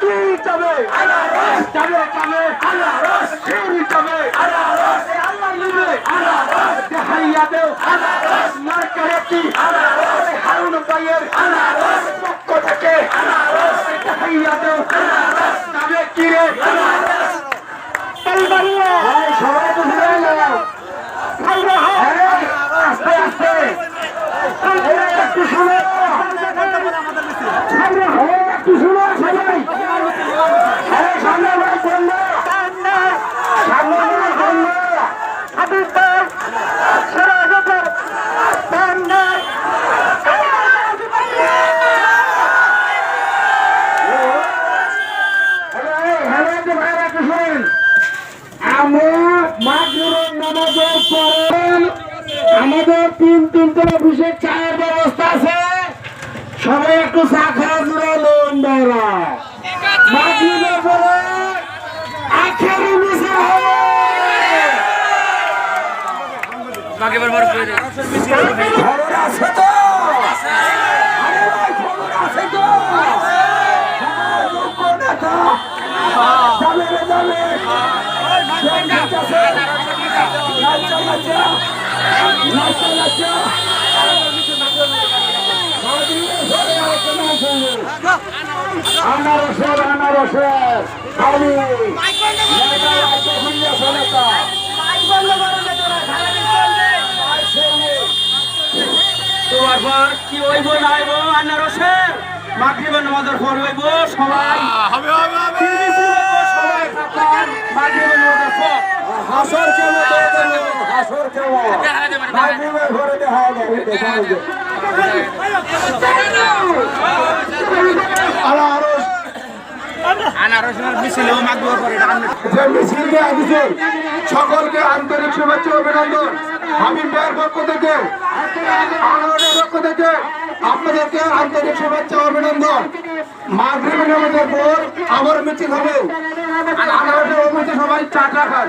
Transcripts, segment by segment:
তুই যাবে যাবে যাবে তুই যাবে আল্লাহ নেবে দেখাইয়া দাও মার্কারেটি হারুন ভাইয়ের পক্ষ থেকে দেখাইয়া দাও যাবে কি রে সবাই তো ঘুরে গেল আস্তে আস্তে এই একটু শুনো সামনে হয়ে একটু শুনো সবাই আরে সামনে ভাই বলল সামনে ভাই বলল হাবিব ভাই সেরা জগর সামনে ভাইরা একটু শুনেন আমরা মাগরিবের নামাজের পরে আমাদের তিন তিনটে অফিসে চায়ের ব্যবস্থা আছে। সবাই একটু চা দেওয়া মাগরিবের পরে আখেরি মিছিল হবে খবর আছে তো। আরে ভাই খবর আছে তো। সবার যোগ্য নেতা যাবে রে যাবে আনারসের আনারসের আমি তোমার পর কি হইব না হইব আনারসের মাগরিবের নামাজের পর হইব সবাই হবে হবে হবে সবাই থাকার মাগরিবের নামাজের পর হাসর কেমন হাসর কেমন মাগরিবের ঘরে দেখা যাবে দেখা যাবে আনারস আনারসের মিছিল মাগরিবের পরে যে মিছিল দেওয়া দিছে সকলকে আন্তরিক শুভেচ্ছা ও অভিনন্দন। আমি মেয়ের পক্ষ থেকে আনোয়ারের পক্ষ থেকে আপনাদেরকে আন্তরিক শুভেচ্ছা ও অভিনন্দন। মাগরিবের নামাজের পর আবার মিছিল হবে। আনোয়ারের সবাই চা চা খায়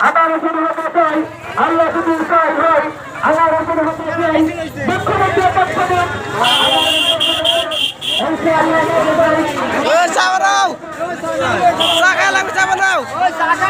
আমার রসুল হতে চাই আল্লাহ শুধু চাই হয় আমার রসুল হতে চাই। মুখ্যমন্ত্রী পক্ষ চাবাও চাকা লাগবে চাবাও চাকা